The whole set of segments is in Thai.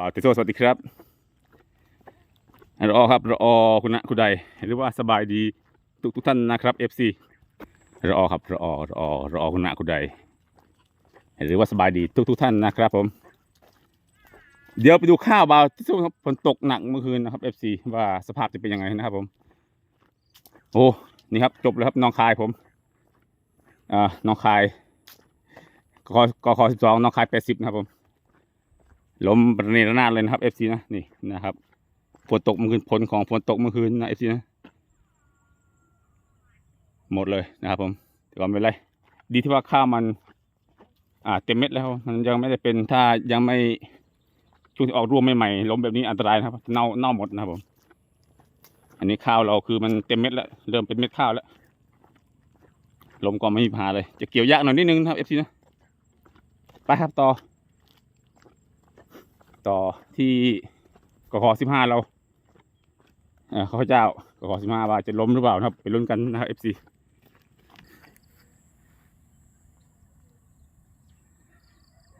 ปาติโซสวัสดีครับรอครับรอคุณนะคุณใดหรือว่าสบายดีทุกทุกท่านนะครับ FC รอครับรอรอรอคุณนะคุณใดหรือว่าสบายดีทุกทุกท่านนะครับผม เดี๋ยวไปดูข้าวบาวที่สุดครับฝนตกหนักเมื่อคืนนะครับ FC ว่าสภาพจะเป็นยังไงนะครับผม โอ้นี่ครับจบแล้วครับน้องคายผมอ่าน้องคายกกคสิบสองน้องคายแปดสิบนะครับผม ล้มประเนระนาดเลยนะครับ FC นะนี่นะครับฝนตกเมื่อคืนผลของฝนตกเมื่อคืนนะ FC นะหมดเลยนะครับผมแต่ก็ไม่เป็นไรดีที่ว่าข้าวมัน อ่าเต็มเม็ดแล้ว มันยังไม่ได้เป็นถ้ายังไม่ช่วงที่ออกรวงใหม่ๆลมแบบนี้อันตรายนะครับเน่าเน่าหมดนะครับผม อันนี้ข้าวเราคือมันเต็มเม็ดแล้วเริ่มเป็นเม็ดข้าวแล้วลมก็ไม่มีพาเลย จะเกี่ยวยากหน่อยนิดนึงนะครับ FC นะไปครับต่อ ต่อที่กขอสิบห้าเราเอ่อข้าพเจ้ากขอสิบห้าว่าจะล้มหรือเปล่านะครับ ไปลุ้นกันนะครับเอฟซี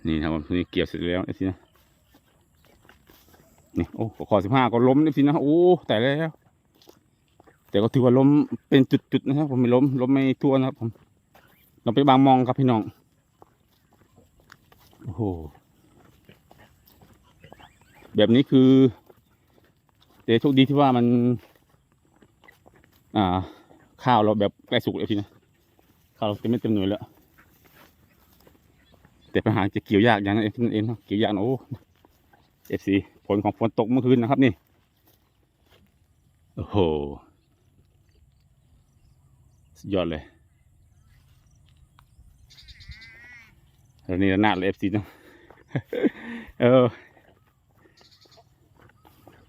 นี่นะครับผมนี่เกี่ยวเสร็จแล้วเอฟซีนะนี่โอ้กขอสิบห้าก็ล้มเอฟซีนะโอ้แต่แล้วแต่ก็ถือว่าล้มเป็นจุดๆนะครับ ผมไม่ล้มล้มไม่ทั่วนะครับผมเราไปบางมองครับพี่น้องโอ้โห แบบนี้คือ แต่โชคดีที่ว่ามัน อ่า ข้าวเราแบบใกล้สุกแล้วทีนะข้าวเราเต็มไม่เต็มหน่วยแล้ว แต่ปัญหาจะเกี่ยวยากอย่างนั้นเองนั่นเองเนาะเกี่ยวยากนะโอ้เอฟซีผลของฝนตกเมื่อคืนนะครับนี่โอ้โหสุดยอดเลยแล้วนี่ระนาดเลยเอฟซีเนาะเออ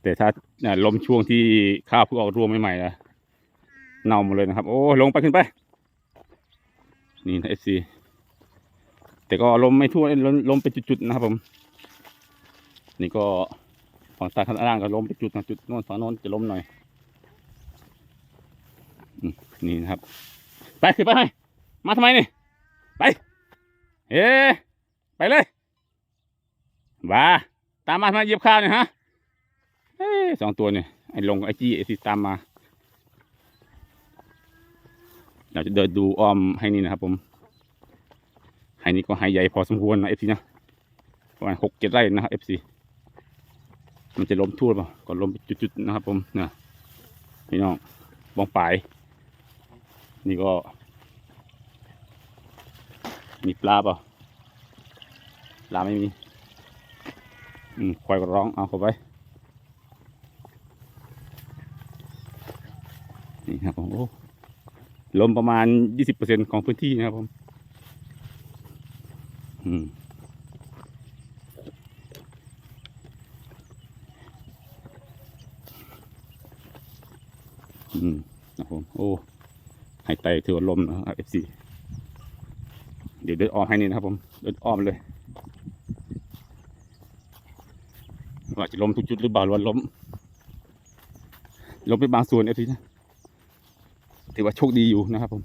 แต่ถ้าลมช่วงที่ข้าวเพิ่งออกรวงใหม่ๆนะเน่าหมดเลยนะครับ โอ้ลงไปขึ้นไป นี่นะเอซีแต่ก็ลมไม่ทั่วลมลมเป็นจุดๆนะครับผม นี่ก็ฝั่งใต้ข้างล่างก็ลมเป็นจุดนะจุดโน้นฝั่งโน้นจะลมหน่อยนี่นะครับ ไปขึ้นไปมาทำไมนี่ไปเอ๊ไปเลยว้าตามมาทำไมเหยียบข้าวเนี่ยฮะ สองตัวเนี่ยไอ้ลงไอ้จี้ไอ้ที่ตามมา เราจะเดินดูอ้อมให้นี่นะครับ ผมให้นี่ก็ให้ใหญ่พอสมควรนะเอฟซีนะประมาณหกเจ็ดไร่นะครับเอฟซีมันจะล้มทั่วเปล่าก็ล้มเป็นจุดๆนะครับ ผมนะพี่น้องบองปลายนี่ก็ มีปลาเปล่าปลาไม่มี อืมควายก็ร้องเอาเข้าไป ครับผมโอ้ลมประมาณยี่สิบเปอร์เซ็นของพื้นที่นะครับผมอืมอืมนะครับผมโอ้ให้ไตถือว่าลมนะครับเอฟซีเดี๋ยวเดินอ้อมให้นี่นะครับผมเดินอ้อมเลยว่าจะล้มทุกจุดหรือเปล่าหรือว่าล้มล้มไปบางส่วนเอฟซีนะ ถือว่าโชคดีอยู่นะครับผม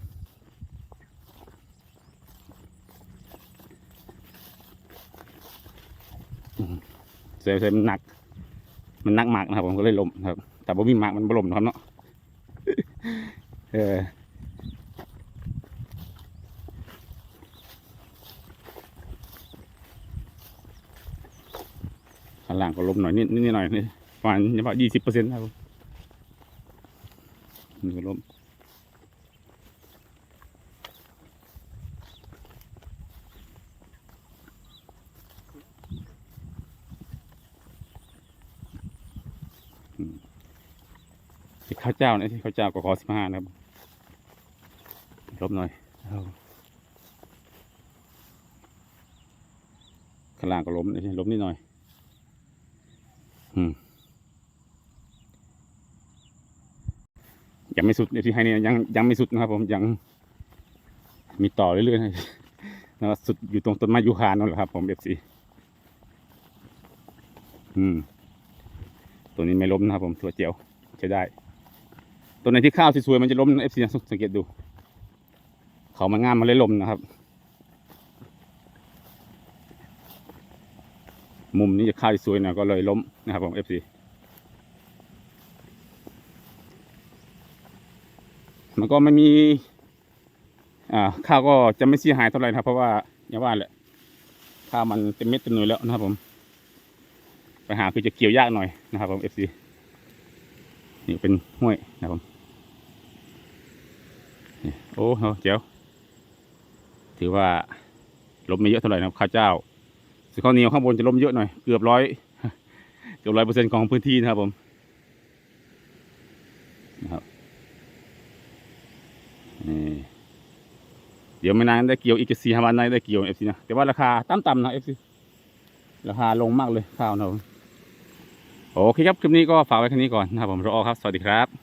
เซลเซลมันหนัก มันนักมากนะครับผมก็เลยล้มครับ แต่บ่มีมากมันบ่ล้มนะครับเนาะเออข้างล่างก็ล้มหน่อยนิดนิดหน่อยนี่ประมาณประมาณยี่สิบเปอร์เซ็นต์นะครับผมนี่ก็ล้ม ข้าวเจ้านะที่ข้าวเจ้าก็ขอสิบห้านะครับลบหน่อยข้างล่างก็ล้มนี่ล้มนิดหน่อย อืมยังไม่สุดในที่ให้เนี่ยยังยังไม่สุดนะครับ ผมยังมีต่อเรื่อยๆนะครับสุดอยู่ตรงต้นไม้ยูคานั่นแหละครับ ผมเอฟซีอืม ตัวนี้ไม่ล้มนะครับผมตัวเจียวใช้ได้ ตัวไหนที่ข้าวสวยๆมันจะล้มเอฟซีสังเกตดู เขามันงามมันเลยล้มนะครับ มุมนี้จะข้าวสวยหน่ยก็เลยล้มนะครับผม FC มันก็ไม่มี อ่าข้าวก็จะไม่เสียหายเท่าไหร่นะครับ เพราะว่าอย่างว่าแหละข้าวมันเต็มเม็ดเต็มหน่วยแล้วนะครับผมปัญหาคือจะเกี่ยวยากหน่อยนะครับผม FC นี่เป็นห้วยนะครับผม โอ้โหเจ๋วถือว่าลมไม่เยอะเท่าไหร่นะครับข้าวเจ้าส่วนข้าวเหนียวข้างบนจะลมเยอะหน่อยเกือบร้อยเกือบร้อยเปอร์เซ็นต์ของพื้นที่นะครับผมนะครับนี่เดี๋ยวไม่นานได้เกี่ยวอีกสี่ห้าวันได้เกี่ยวเอฟซีนะแต่ว่าราคาต่ำๆนะเอฟซีราคาลงมากเลยข้าวนะครับผมโอเคครับ คลิปนี้ก็ฝากไว้แค่นี้ก่อนนะครับผมรอครับ สวัสดีครับ